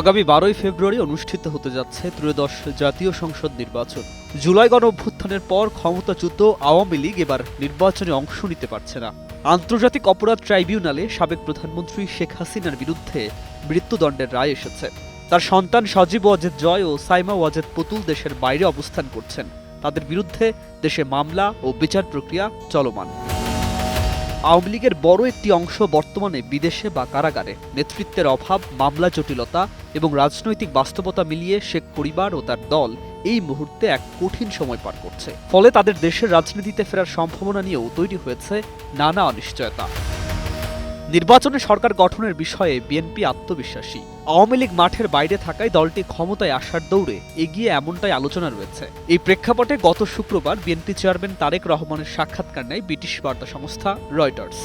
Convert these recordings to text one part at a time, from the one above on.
আগামী বারোই ফেব্রুয়ারি অনুষ্ঠিত হতে যাচ্ছে ত্রয়োদশ জাতীয় সংসদ নির্বাচন। জুলাই গণ অভ্যুত্থানের পর ক্ষমতাচ্যুত আওয়ামী লীগ এবার নির্বাচনে অংশ নিতে পারছে না। আন্তর্জাতিক অপরাধ ট্রাইব্যুনালে সাবেক প্রধানমন্ত্রী শেখ হাসিনার বিরুদ্ধে মৃত্যুদণ্ডের রায় এসেছে। তার সন্তান সজীব ওয়াজেদ জয় ও সাইমা ওয়াজেদ পুতুল দেশের বাইরে অবস্থান করছেন। তাদের বিরুদ্ধে দেশে মামলা ও বিচার প্রক্রিয়া চলমান। আওয়ামী লীগের বড় একটি অংশ বর্তমানে বিদেশে বা কারাগারে। নেতৃত্বের অভাব, মামলা জটিলতা এবং রাজনৈতিক বাস্তবতা মিলিয়ে শেখ পরিবার ও তার দল এই মুহূর্তে এক কঠিন সময় পার করছে। ফলে তাদের দেশের রাজনীতিতে ফেরার সম্ভাবনা নিয়েও তৈরি হয়েছে নানা অনিশ্চয়তা। নির্বাচনে সরকার গঠনের বিষয়ে বিএনপি আত্মবিশ্বাসী। আওয়ামী লীগ মাঠের বাইরে থাকায় দলটি ক্ষমতায় আসার দৌড়ে এগিয়ে এমনটাই আলোচনা রয়েছে। এই প্রেক্ষাপটে গত শুক্রবার বিএনপি চেয়ারম্যান তারেক রহমানের সাক্ষাৎকার নেয় ব্রিটিশ বার্তা সংস্থা রয়টার্স।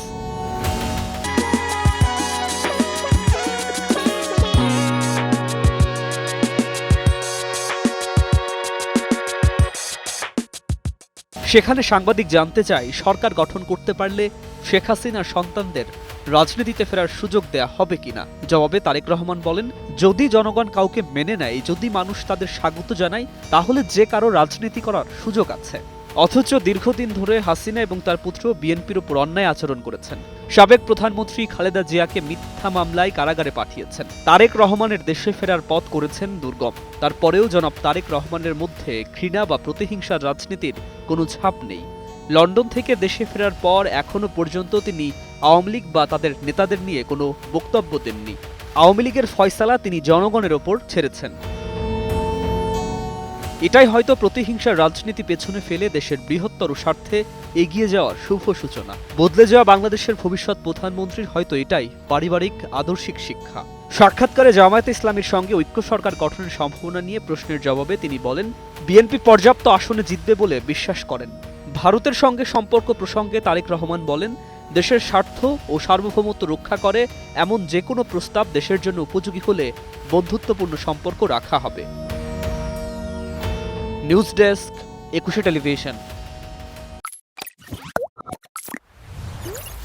সেখানে সাংবাদিক জানতে চায়, সরকার গঠন করতে পারলে শেখ হাসিনার সন্তানদের রাজনীতিতে ফেরার সুযোগ দেয়া হবে কিনা? জবাবে তারেক রহমান বলেন, যদি জনগণ কাউকে মেনে নেয়, যদি মানুষ তাদের স্বাগত জানায়, তাহলে যে কারও রাজনীতি করার সুযোগ আছে। অথচ দীর্ঘদিন ধরে হাসিনা এবং তার পুত্র বিএনপির উপর অন্যায় আচরণ করেছেন। সাবেক প্রধানমন্ত্রী খালেদা জিয়াকে মিথ্যা মামলায় কারাগারে পাঠিয়েছেন। তারেক রহমানের দেশে ফেরার পথ করেছেন দুর্গম। তারপরেও জনাব তারেক রহমানের মধ্যে ঘৃণা বা প্রতিহিংসার রাজনীতির কোনো ছাপ নেই। লন্ডন থেকে দেশে ফেরার পর এখনও পর্যন্ত তিনি আওয়ামী লীগ বা তাদের নেতাদের নিয়ে কোনো বক্তব্য দেননি। আওয়ামী লীগের ফয়সালা তিনি জনগণের ওপর ছেড়েছেন। এটাই হয়তো প্রতিহিংসার রাজনীতি পেছনে ফেলে দেশের বৃহত্তর স্বার্থে এগিয়ে যাওয়ার শুভ সূচনা বদলে যাওয়া বাংলাদেশের ভবিষ্যৎ প্রধানমন্ত্রীর হয়তো এটাই পারিবারিক, আদর্শিক শিক্ষা। সাক্ষাৎকারে জামায়াতে ইসলামীর সঙ্গে ঐক্য সরকার গঠনের সম্ভাবনা নিয়ে প্রশ্নের জবাবে তিনি বলেন, বিএনপি পর্যাপ্ত আসনে জিতবে বলে বিশ্বাস করেন। ভারতের সঙ্গে সম্পর্ক প্রসঙ্গে তারেক রহমান বলেন, দেশের স্বার্থ ও সার্বভৌমত্ব রক্ষা করে এমন যে কোনো প্রস্তাব দেশের জন্য উপযোগী হলে বন্ধুত্বপূর্ণ সম্পর্ক রাখা হবে। News desk, Ekushey television.